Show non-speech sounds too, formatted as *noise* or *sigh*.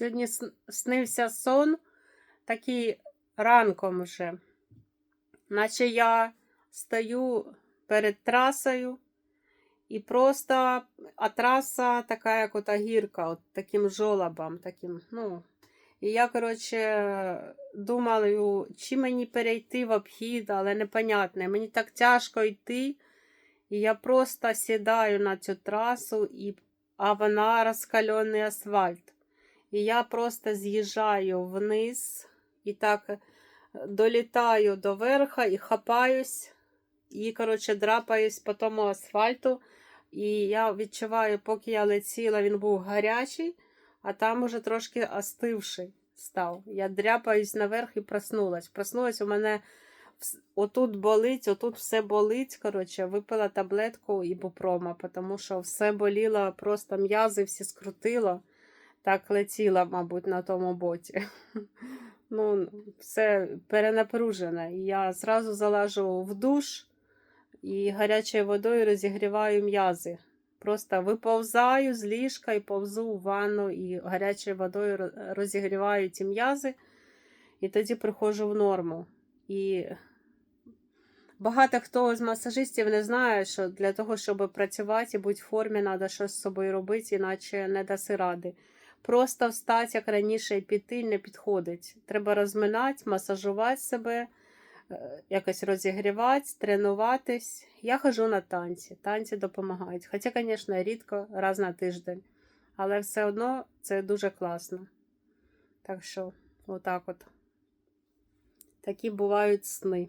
Сьогодні снився сон такий ранком вже. Наче я стою перед трасою і просто, а траса така, як ота гірка, от таким жолобом, таким, ну. І я, коротше, думаю, чи мені перейти в обхід, але непонятне. Мені так тяжко йти. І я просто сідаю на цю трасу, і, а вона розкалений асфальт. І я просто з'їжджаю вниз і так е, долітаю до верха і хапаюсь, і, коротше, драпаюсь по тому асфальту. І я відчуваю, поки я летіла, він був гарячий, а там уже трошки остивший став. Я дряпаюсь наверх і проснулась. Проснулась у мене отут болить, отут все болить. Коротше, випила таблетку ібупрома, тому що все боліло, просто м'язи всі скрутило. Так летіла, мабуть, на тому боці. *laughs* Ну, все перенапружене. Я зразу залажу в душ і гарячою водою розігріваю м'язи. Просто виповзаю з ліжка і повзу в ванну і гарячою водою розігріваю ті м'язи, і тоді приходжу в норму. І багато хто з масажистів не знає, що для того, щоб працювати і бути в формі, треба щось з собою робити, іначе не даси ради. Просто встати, як раніше, і піти не підходить. Треба розминати, масажувати себе, е, якось розігрівати, тренуватись. Я хожу на танці. Танці допомагають. Хоча, звісно, рідко, раз на тиждень. Але все одно це дуже класно. Так що, отак от. Такі бувають сни.